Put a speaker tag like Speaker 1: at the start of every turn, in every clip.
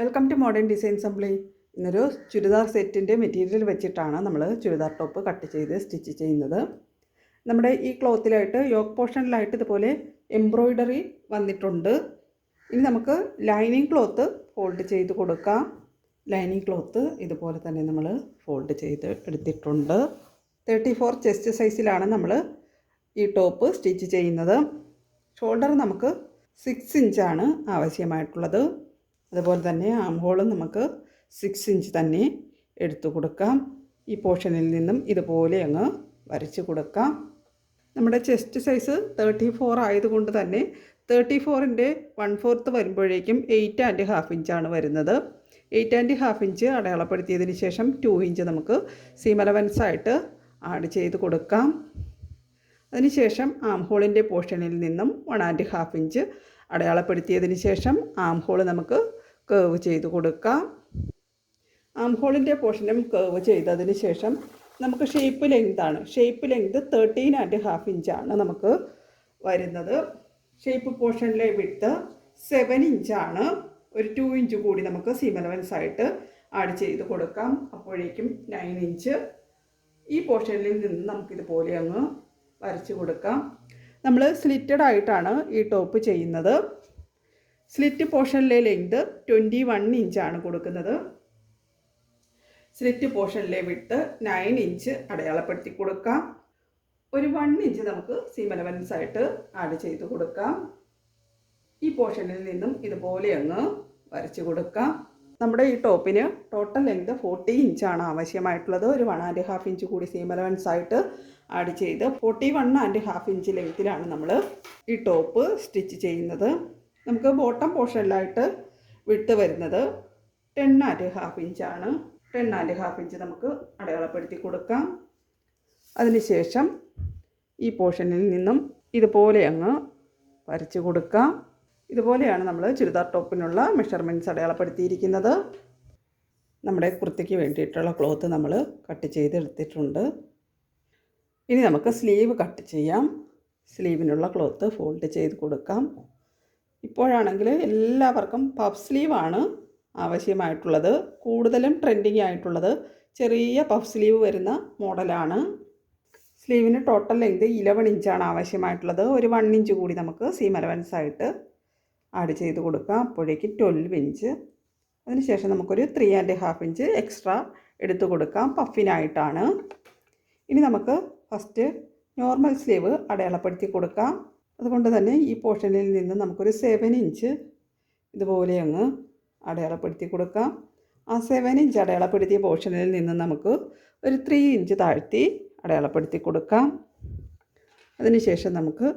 Speaker 1: Welcome to modern design assembly ഇന്നൊരു ചുരിദാർ സെറ്റിന്റെ material വെച്ചിട്ടാണ് നമ്മൾ ചുരിദാർ ടോപ്പ് കട്ട് ചെയ്ത് സ്റ്റിച്ച് ചെയ്യുന്നത്. നമ്മുടെ ഈ ക്ലോത്തിലായിട്ട് യോക്ക് പോർഷനിലായിട്ട് ഇതുപോലെ എംബ്രോയ്ഡറി വന്നിട്ടുണ്ട്. ഇനി നമുക്ക് ലൈനിങ് ക്ലോത്ത് ഫോൾഡ് ചെയ്ത് കൊടുക്കാം. ലൈനിങ് ക്ലോത്ത് ഇതുപോലെ തന്നെ നമ്മൾ ഫോൾഡ് ചെയ്ത് എടുത്തിട്ടുണ്ട്. തേർട്ടി ഫോർ ചെസ്റ്റ് സൈസിലാണ് നമ്മൾ ഈ ടോപ്പ് സ്റ്റിച്ച് ചെയ്യുന്നത്. ഷോൾഡർ നമുക്ക് സിക്സ് ഇഞ്ചാണ് ആവശ്യമായിട്ടുള്ളത്. അതുപോലെ തന്നെ ആം ഹോളും നമുക്ക് സിക്സ് ഇഞ്ച് തന്നെ എടുത്തു കൊടുക്കാം. ഈ പോർഷനിൽ നിന്നും ഇതുപോലെ അങ്ങ് വരച്ച് കൊടുക്കാം. നമ്മുടെ ചെസ്റ്റ് സൈസ് തേർട്ടി ഫോർ ആയതുകൊണ്ട് തന്നെ തേർട്ടി ഫോറിന്റെ വൺ ഫോർത്ത് വരുമ്പോഴേക്കും എയ്റ്റ് ആൻഡ് ഹാഫ് ഇഞ്ചാണ് വരുന്നത്. എയ്റ്റ് ആൻഡ് ഹാഫ് ഇഞ്ച് അടയാളപ്പെടുത്തിയതിന് ശേഷം ടു ഇഞ്ച് നമുക്ക് സീം അലവൻസ് ആയിട്ട് ആഡ് ചെയ്ത് കൊടുക്കാം. അതിനുശേഷം ആം ഹോളിന്റെ പോർഷനിൽ നിന്നും വൺ ആൻഡ് ഹാഫ് ഇഞ്ച് അടയാളപ്പെടുത്തിയതിന് ശേഷം ആം നമുക്ക് കേവ് ചെയ്ത് കൊടുക്കാം. ആം ഹോളിന്റെ പോർഷനും കേവ് ചെയ്തതിന് ശേഷം നമുക്ക് shape ലെങ്താണ് shape length thirteen and half ഇഞ്ചാണ് നമുക്ക് വരുന്നത്. ഷേപ്പ് പോർഷനിലെ വിട്ട് സെവൻ ഇഞ്ചാണ് ഒരു ടു ഇഞ്ച് കൂടി നമുക്ക് സീം അലവൻസ് ആയിട്ട് ആഡ് ചെയ്ത് കൊടുക്കാം. അപ്പോഴേക്കും നയൻ ഇഞ്ച് ഈ പോർഷനിൽ നിന്ന് നമുക്കിതുപോലെ അങ്ങ് വരച്ച് കൊടുക്കാം. നമ്മൾ സ്ലിറ്റഡ് ആയിട്ടാണ് ഈ ടോപ്പ് ചെയ്യുന്നത്. സ്ലിറ്റ് പോർഷനിലെ ലെങ്ത് ട്വന്റി വൺ ഇഞ്ചാണ് കൊടുക്കുന്നത്. സ്ലിറ്റ് പോർഷനിലെ വിട്ട് നയൻ ഇഞ്ച് അടയാളപ്പെടുത്തി കൊടുക്കാം. ഒരു വൺ ഇഞ്ച് നമുക്ക് സീം ആയിട്ട് ആഡ് ചെയ്ത് കൊടുക്കാം. ഈ പോർഷനിൽ നിന്നും ഇതുപോലെ അങ്ങ് വരച്ച് കൊടുക്കാം. നമ്മുടെ ഈ ടോപ്പിന് ടോട്ടൽ ലെങ്ത് ഫോർട്ടി ഇഞ്ചാണ് ആവശ്യമായിട്ടുള്ളത്. ഒരു വൺ ആൻഡ് ഹാഫ് ഇഞ്ച് കൂടി സീം ആയിട്ട് ആഡ് ചെയ്ത് forty one and half inch ലെങ്ത്തിലാണ് നമ്മൾ ഈ ടോപ്പ് സ്റ്റിച്ച് ചെയ്യുന്നത്. നമുക്ക് ബോട്ടം പോർഷനിലായിട്ട് വിട്ട് വരുന്നത് ടെൻ ആൻഡ് ഹാഫ് ഇഞ്ചാണ് ടെൻ ആൻഡ് ഹാഫ് ഇഞ്ച് നമുക്ക് അടയാളപ്പെടുത്തി കൊടുക്കാം. അതിനുശേഷം ഈ പോർഷനിൽ നിന്നും ഇതുപോലെ അങ്ങ് വരച്ച് കൊടുക്കാം. ഇതുപോലെയാണ് നമ്മൾ ചുരിദാർ ടോപ്പിനുള്ള മെഷർമെന്റ്സ് അടയാളപ്പെടുത്തിയിരിക്കുന്നത്. നമ്മുടെ കുർത്തിക്ക് വേണ്ടിയിട്ടുള്ള ക്ലോത്ത് നമ്മൾ കട്ട് ചെയ്തെടുത്തിട്ടുണ്ട്. ഇനി നമുക്ക് സ്ലീവ് കട്ട് ചെയ്യാം. സ്ലീവിനുള്ള ക്ലോത്ത് ഫോൾഡ് ചെയ്ത് കൊടുക്കാം. ഇപ്പോഴാണെങ്കിൽ എല്ലാവർക്കും പഫ് സ്ലീവാണ് ആവശ്യമായിട്ടുള്ളത്. കൂടുതലും ട്രെൻഡിങ് ആയിട്ടുള്ളത് ചെറിയ പഫ് സ്ലീവ് വരുന്ന മോഡലാണ് സ്ലീവിന് ടോട്ടൽ ലെങ്ത് ഇലവൺ ഇഞ്ചാണ് ആവശ്യമായിട്ടുള്ളത്. ഒരു വൺ ഇഞ്ച് കൂടി നമുക്ക് സീം അലവൻസ് ആയിട്ട് ആഡ് ചെയ്ത് കൊടുക്കാം. അപ്പോഴേക്ക് ട്വൽവ് ഇഞ്ച് അതിനുശേഷം നമുക്കൊരു three and half inch extra എടുത്തു കൊടുക്കാം. പഫിനായിട്ടാണ് ഇനി നമുക്ക് ഫസ്റ്റ് നോർമൽ സ്ലീവ് അടയാളപ്പെടുത്തി കൊടുക്കാം. അതുകൊണ്ട് തന്നെ ഈ പോർഷനിൽ നിന്ന് നമുക്കൊരു സെവൻ ഇഞ്ച് ഇതുപോലെ അങ്ങ് അടയാളപ്പെടുത്തി കൊടുക്കാം. ആ സെവൻ ഇഞ്ച് അടയാളപ്പെടുത്തിയ പോർഷനിൽ നിന്ന് നമുക്ക് ഒരു ത്രീ ഇഞ്ച് താഴ്ത്തി അടയാളപ്പെടുത്തി കൊടുക്കാം. അതിനുശേഷം നമുക്ക്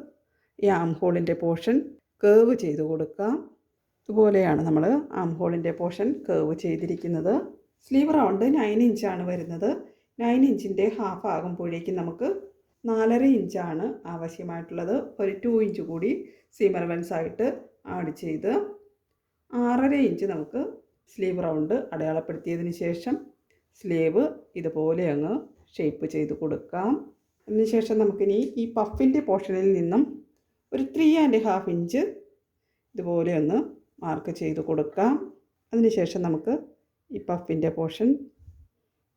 Speaker 1: ഈ ആം ഹോളിന്റെ പോർഷൻ കേവ് ചെയ്ത് കൊടുക്കാം. ഇതുപോലെയാണ് നമ്മൾ ആം ഹോളിന്റെ പോർഷൻ കേവ് ചെയ്തിരിക്കുന്നത്. സ്ലീവ് റൗണ്ട് നയൻ ഇഞ്ചാണ് വരുന്നത്. നയൻ ഇഞ്ചിന്റെ ഹാഫ് ആകുമ്പോഴേക്കും നമുക്ക് നാലര ഇഞ്ചാണ് ആവശ്യമായിട്ടുള്ളത്. ഒരു ടു ഇഞ്ച് കൂടി സീം ആയിട്ട് ആഡ് ചെയ്ത് ആറര ഇഞ്ച് നമുക്ക് സ്ലീവ് റൗണ്ട് അടയാളപ്പെടുത്തിയതിന് ശേഷം സ്ലീവ് ഇതുപോലെ അങ്ങ് ഷേപ്പ് ചെയ്ത് കൊടുക്കാം. അതിനുശേഷം നമുക്കിനി ഈ പഫിന്റെ പോർഷനിൽ നിന്നും ഒരു ത്രീ ആൻഡ് ഹാഫ് ഇഞ്ച് ഇതുപോലെ ഒന്ന് മാർക്ക് ചെയ്ത് കൊടുക്കാം. അതിനുശേഷം നമുക്ക് ഈ പഫിന്റെ പോർഷൻ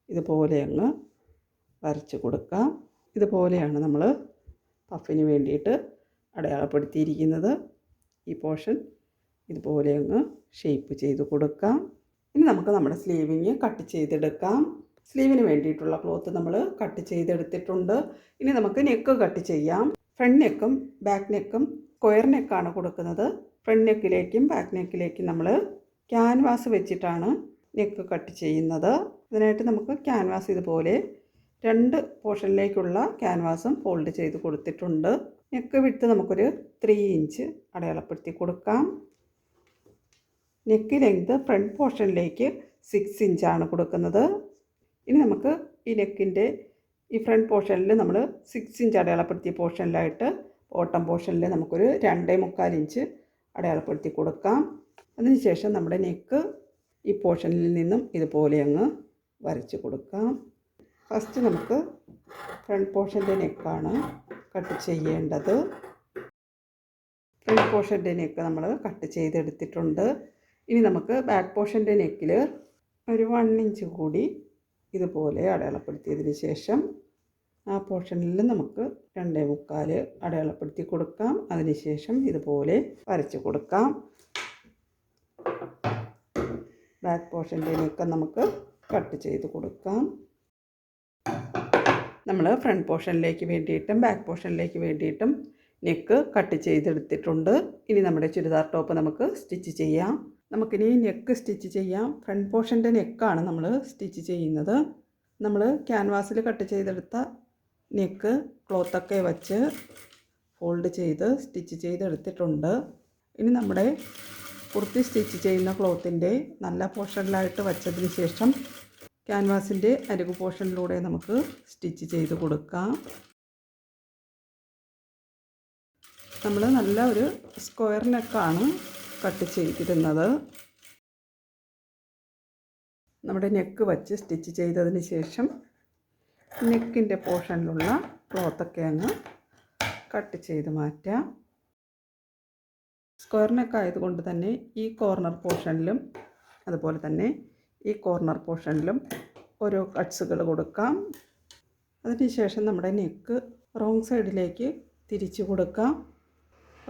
Speaker 1: ഇതുപോലെ അങ്ങ് വരച്ച് കൊടുക്കാം. ഇതുപോലെയാണ് നമ്മൾ പഫിന് വേണ്ടിയിട്ട് അടയാളപ്പെടുത്തിയിരിക്കുന്നത്. ഈ പോർഷൻ ഇതുപോലെ അങ്ങ് ഷേപ്പ് ചെയ്ത് കൊടുക്കാം. ഇനി നമുക്ക് നമ്മുടെ സ്ലീവിങ് കട്ട് ചെയ്തെടുക്കാം. സ്ലീവിന് വേണ്ടിയിട്ടുള്ള ക്ലോത്ത് നമ്മൾ കട്ട് ചെയ്തെടുത്തിട്ടുണ്ട്. ഇനി നമുക്ക് നെക്ക് കട്ട് ചെയ്യാം. ഫ്രണ്ട് നെക്കും ബാക്ക് നെക്കും സ്ക്വയർ നെക്കാണ് കൊടുക്കുന്നത്. ഫ്രണ്ട് നെക്കിലേക്കും ബാക്ക് നെക്കിലേക്കും നമ്മൾ ക്യാൻവാസ് വെച്ചിട്ടാണ് നെക്ക് കട്ട് ചെയ്യുന്നത്. അതിനായിട്ട് നമുക്ക് ക്യാൻവാസ് ഇതുപോലെ രണ്ട് പോർഷനിലേക്കുള്ള ക്യാൻവാസും ഫോൾഡ് ചെയ്ത് കൊടുത്തിട്ടുണ്ട്. നെക്ക് വിട്ട് നമുക്കൊരു ത്രീ ഇഞ്ച് അടയാളപ്പെടുത്തി കൊടുക്കാം. നെക്ക് ലെങ്ത് ഫ്രണ്ട് പോർഷനിലേക്ക് സിക്സ് ഇഞ്ചാണ് കൊടുക്കുന്നത്. ഇനി നമുക്ക് ഈ നെക്കിന്റെ ഈ ഫ്രണ്ട് പോർഷനിൽ നമ്മൾ സിക്സ് ഇഞ്ച് അടയാളപ്പെടുത്തിയ പോർഷനിലായിട്ട് ബോട്ടം പോർഷനിൽ നമുക്കൊരു രണ്ടേ മുക്കാൽ ഇഞ്ച് അടയാളപ്പെടുത്തി കൊടുക്കാം. അതിനുശേഷം നമ്മുടെ നെക്ക് ഈ പോർഷനിൽ നിന്നും ഇതുപോലെ അങ്ങ് വരച്ച് കൊടുക്കാം. ഫസ്റ്റ് നമുക്ക് ഫ്രണ്ട് പോർഷന്റെ നെക്കാണ് കട്ട് ചെയ്യേണ്ടത്. ഫ്രണ്ട് പോർഷന്റെ നെക്ക് നമ്മൾ കട്ട് ചെയ്തെടുത്തിട്ടുണ്ട്. ഇനി നമുക്ക് ബാക്ക് പോർഷന്റെ നെക്കിൽ ഒരു വൺ ഇഞ്ച് കൂടി ഇതുപോലെ അടയാളപ്പെടുത്തിയതിന് ശേഷം ആ പോർഷനിൽ നമുക്ക് രണ്ടേ മുക്കാൽ അടയാളപ്പെടുത്തി കൊടുക്കാം. അതിനുശേഷം ഇതുപോലെ വരച്ച് കൊടുക്കാം. ബാക്ക് പോർഷന്റെ നെക്ക് നമുക്ക് കട്ട് ചെയ്ത് കൊടുക്കാം. നമ്മൾ ഫ്രണ്ട് പോർഷനിലേക്ക് വേണ്ടിയിട്ടും ബാക്ക് പോർഷനിലേക്ക് വേണ്ടിയിട്ടും നെക്ക് കട്ട് ചെയ്തെടുത്തിട്ടുണ്ട്. ഇനി നമ്മുടെ ചുരിദാർ ടോപ്പ് നമുക്ക് സ്റ്റിച്ച് ചെയ്യാം. നമുക്കിനി നെക്ക് സ്റ്റിച്ച് ചെയ്യാം. ഫ്രണ്ട് പോർഷന്റെ നെക്കാണ് നമ്മൾ സ്റ്റിച്ച് ചെയ്യുന്നത്. നമ്മൾ ക്യാൻവാസിൽ കട്ട് ചെയ്തെടുത്ത നെക്ക് ക്ലോത്തൊക്കെ വച്ച് ഫോൾഡ് ചെയ്ത് സ്റ്റിച്ച് ചെയ്തെടുത്തിട്ടുണ്ട്. ഇനി നമ്മുടെ കുർത്തി സ്റ്റിച്ച് ചെയ്യുന്ന ക്ലോത്തിന്റെ നല്ല പോർഷനിലായിട്ട് വച്ചതിന് ശേഷം ക്യാൻവാസിന്റെ അരികു പോർഷനിലൂടെ നമുക്ക് സ്റ്റിച്ച് ചെയ്ത് കൊടുക്കാം. നമ്മൾ നല്ല ഒരു സ്ക്വയർ നെക്കാണ് കട്ട് ചെയ്തിരുന്നത്. നമ്മുടെ നെക്ക് വച്ച് സ്റ്റിച്ച് ചെയ്തതിന് ശേഷം നെക്കിന്റെ പോർഷനിലുള്ള ക്ലോത്തൊക്കെ അങ്ങ് കട്ട് ചെയ്ത് മാറ്റാം. സ്ക്വയർ നെക്ക് ആയതുകൊണ്ട് തന്നെ ഈ കോർണർ പോർഷനിലും അതുപോലെ തന്നെ ഈ കോർണർ പോർഷനിലും ഓരോ കട്ട്സുകൾ കൊടുക്കാം. അതിനുശേഷം നമ്മുടെ നെക്ക് റോങ് സൈഡിലേക്ക് തിരിച്ചു കൊടുക്കാം.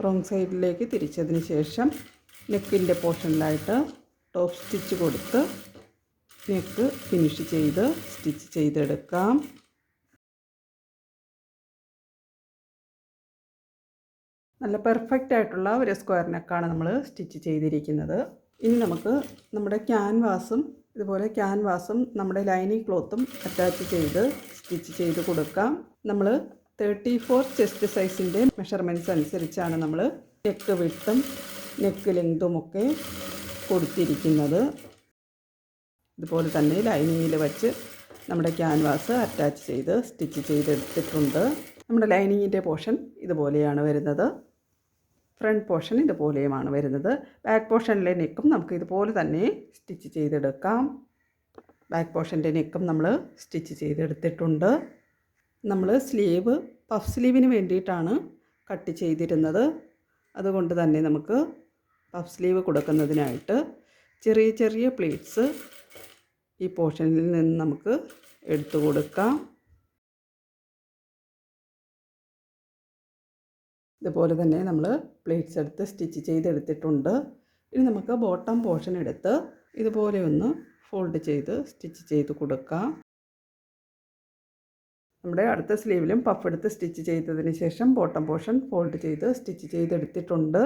Speaker 1: റോങ് സൈഡിലേക്ക് തിരിച്ചതിന് ശേഷം നെക്കിന്റെ പോർഷനിലായിട്ട് ടോപ്പ് സ്റ്റിച്ച് കൊടുത്ത് നെക്ക് ഫിനിഷ് ചെയ്ത് സ്റ്റിച്ച് ചെയ്തെടുക്കാം. നല്ല പെർഫെക്റ്റ് ആയിട്ടുള്ള ഒരു സ്ക്വയർ നെക്കാണ് നമ്മൾ സ്റ്റിച്ച് ചെയ്തിരിക്കുന്നത്. ഇനി നമുക്ക് നമ്മുടെ ക്യാൻവാസും ഇതുപോലെ ക്യാൻവാസും നമ്മുടെ ലൈനിങ് ക്ലോത്തും അറ്റാച്ച് ചെയ്ത് സ്റ്റിച്ച് ചെയ്ത് കൊടുക്കാം. നമ്മൾ തേർട്ടി ഫോർ ചെസ്റ്റ് സൈസിന്റെ മെഷർമെന്റ്സ് അനുസരിച്ചാണ് നമ്മൾ നെക്ക് വിട്ടും നെക്ക് ലെങ്തും ഒക്കെ കൊടുത്തിരിക്കുന്നത്. ഇതുപോലെ തന്നെ ലൈനിങ്ങിൽ വച്ച് നമ്മുടെ ക്യാൻവാസ് അറ്റാച്ച് ചെയ്ത് സ്റ്റിച്ച് ചെയ്തെടുത്തിട്ടുണ്ട്. നമ്മുടെ ലൈനിങ്ങിന്റെ പോർഷൻ ഇതുപോലെയാണ് വരുന്നത്. ഫ്രണ്ട് പോർഷൻ ഇതുപോലെയുമാണ് വരുന്നത്. ബാക്ക് പോർഷനിലെ നെക്കും നമുക്ക് ഇതുപോലെ തന്നെ സ്റ്റിച്ച് ചെയ്തെടുക്കാം. ബാക്ക് പോർഷന്റെ നെക്കും നമ്മൾ സ്റ്റിച്ച് ചെയ്തെടുത്തിട്ടുണ്ട്. നമ്മൾ സ്ലീവ് പഫ് സ്ലീവിന് വേണ്ടിയിട്ടാണ് കട്ട് ചെയ്തിരുന്നത്. അതുകൊണ്ട് തന്നെ നമുക്ക് പഫ് സ്ലീവ് കൊടുക്കുന്നതിനായിട്ട് ചെറിയ ചെറിയ പ്ലേറ്റ്സ് ഈ പോർഷനിൽ നിന്ന് നമുക്ക് എടുത്തു കൊടുക്കാം. ഇതുപോലെ തന്നെ നമ്മൾ പ്ലേറ്റ്സ് എടുത്ത് സ്റ്റിച്ച് ചെയ്തെടുത്തിട്ടുണ്ട്. ഇനി നമുക്ക് ബോട്ടം പോർഷൻ എടുത്ത് ഇതുപോലെ ഒന്ന് ഫോൾഡ് ചെയ്ത് സ്റ്റിച്ച് ചെയ്ത് കൊടുക്കാം. നമ്മുടെ അടുത്ത സ്ലീവിലും പഫ് എടുത്ത് സ്റ്റിച്ച് ചെയ്തതിന് ശേഷം ബോട്ടം പോർഷൻ ഫോൾഡ് ചെയ്ത് സ്റ്റിച്ച് ചെയ്തെടുത്തിട്ടുണ്ട്.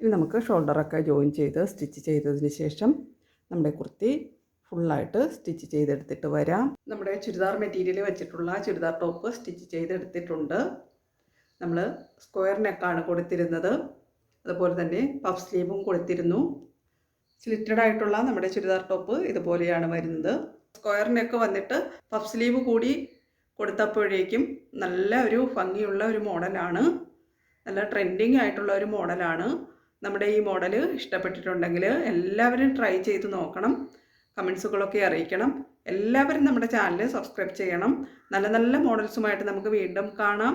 Speaker 1: ഇനി നമുക്ക് ഷോൾഡറൊക്കെ ജോയിൻ ചെയ്ത് സ്റ്റിച്ച് ചെയ്തതിന് ശേഷം നമ്മുടെ കുർത്തി ഫുള്ളായിട്ട് സ്റ്റിച്ച് ചെയ്തെടുത്തിട്ട് വരാം. നമ്മുടെ ചുരിദാർ മെറ്റീരിയൽ വെച്ചിട്ടുള്ള ചുരിദാർ ടോപ്പ് സ്റ്റിച്ച് ചെയ്തെടുത്തിട്ടുണ്ട്. നമ്മൾ സ്ക്വയർ നെക്കാണ് കൊടുത്തിരുന്നത്. അതുപോലെ തന്നെ പഫ് സ്ലീവും കൊടുത്തിരുന്നു. സ്ലിറ്റഡ് ആയിട്ടുള്ള നമ്മുടെ ചുരിദാർ ടോപ്പ് ഇതുപോലെയാണ് വരുന്നത്. സ്ക്വയർ നെക്ക് വന്നിട്ട് പഫ് സ്ലീവ് കൂടി കൊടുത്തപ്പോഴേക്കും നല്ല ഒരു ഭംഗിയുള്ള ഒരു മോഡലാണ് നല്ല ട്രെൻഡിങ് ആയിട്ടുള്ള ഒരു മോഡലാണ് നമ്മുടെ ഈ മോഡൽ ഇഷ്ടപ്പെട്ടിട്ടുണ്ടെങ്കിൽ എല്ലാവരും ട്രൈ ചെയ്ത് നോക്കണം. കമൻസുകളൊക്കെ അറിയിക്കണം. എല്ലാവരും നമ്മുടെ ചാനൽ സബ്സ്ക്രൈബ് ചെയ്യണം. നല്ല നല്ല മോഡൽസുമായിട്ട് നമുക്ക് വീണ്ടും കാണാം.